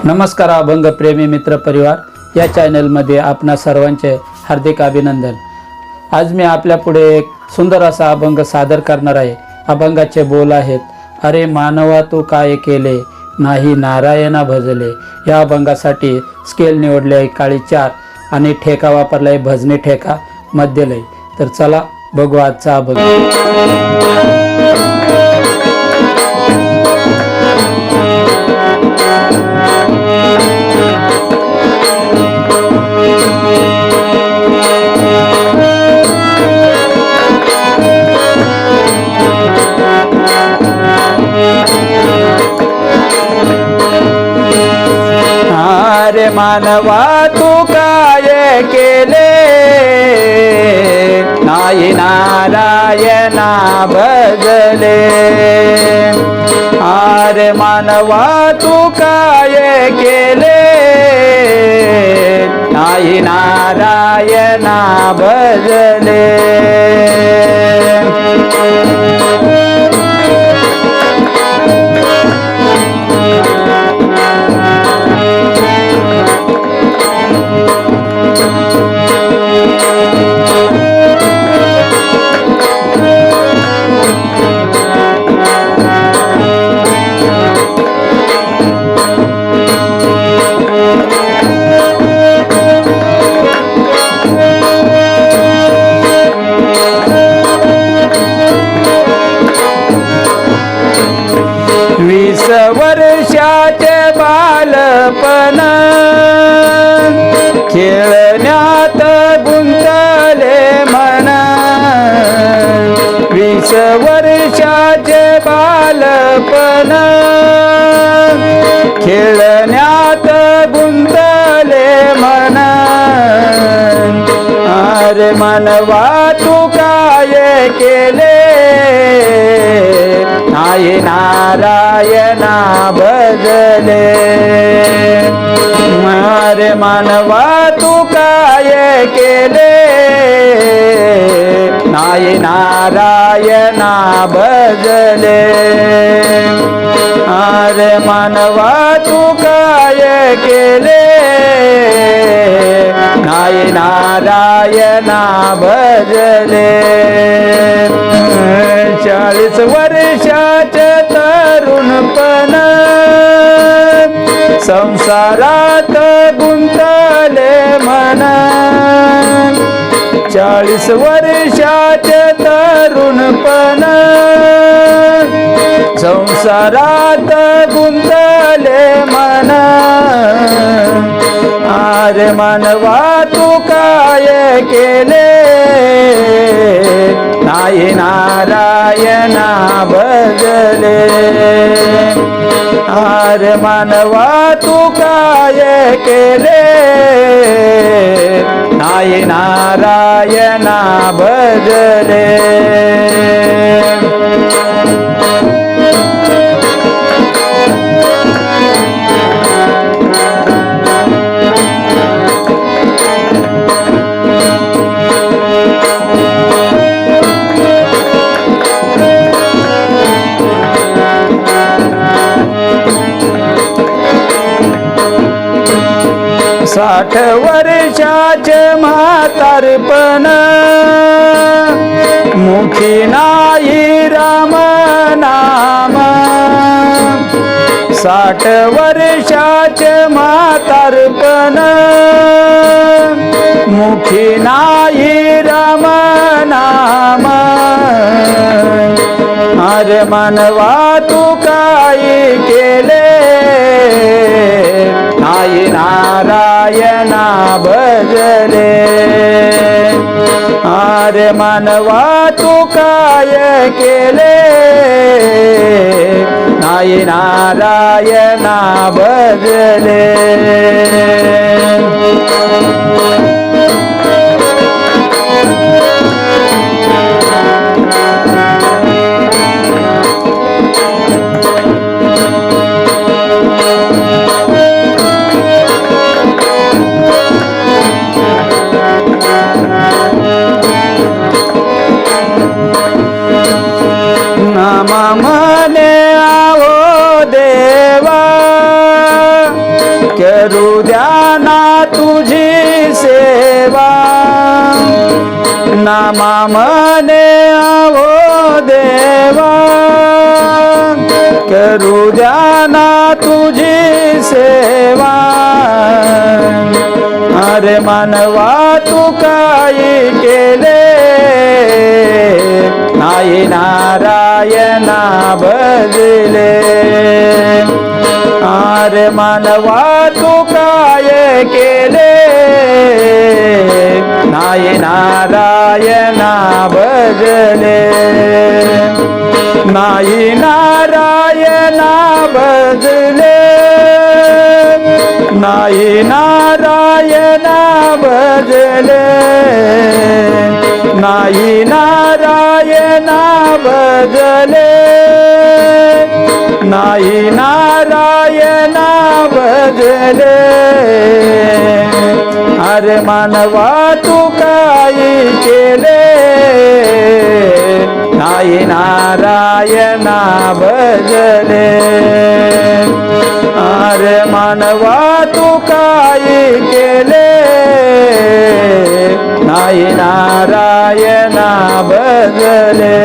नमस्कार अभंग प्रेमी मित्र परिवार. या चॅनलमध्ये आपणा सर्वांचे हार्दिक अभिनंदन. आज मी आपल्या पुढे एक सुंदर असा अभंग सादर करणार आहे. अभंगाचे बोल आहेत अरे मानवा तू काय केले? नाही नारायणा भजले. या अभंगासाठी स्केल निवडले आहे काळी चार आणि ठेका वापरला आहे भजनी ठेका मध्यलय. तर चला बघू आजचा अभंग. मानवा तू काय केले? नाही नारायणा भजले. आर मानवा तू काय केले? नाही नारायणा भजले. बालपण खेळण्यात गुंतले मन. वीस वर्षाचे बालपण खेळण्यात गुंतले मन. अरे मनवा तू काय केले? नाही नारायणा भजले मारे मानवा तू काय केले? नाही नारायणा भजले अरे मानवा तू काय केले? नाही नारायणा भजले चाळीस वर संसारात गुंतले मन चाळीस वर्षाचे तरुणपण संसारात गुंतले मन अरे मनवा तू काय केले? नाही नारा भजले हार मानवा तू काय केले? नाही नारायणा भजले साठ वर्षाचे म्हातारपण. मुखी नाही राम नाम. साठ वर्षाचे म्हातारपण. मुखी नाही राम नाम. अरे मनवा तू काय केले? अरे मनवा तू काय केले? नाही नारायणा बदले. नामा मने आवो देवा करू द्या ना तुझी सेवा अरे मानवा तू काही केले? नाही नारायणा भजले अरे मानवा तू काय केले? नाही नारायण नाही नारायणा भजले नाही नारायणा भजले नाही नारायणा भजले नाही नारायणा भजले अरे मानवा तू काही केले? नाही नारायणा भजले अरे मानवा तू काही केले? नाही नारायणा भजले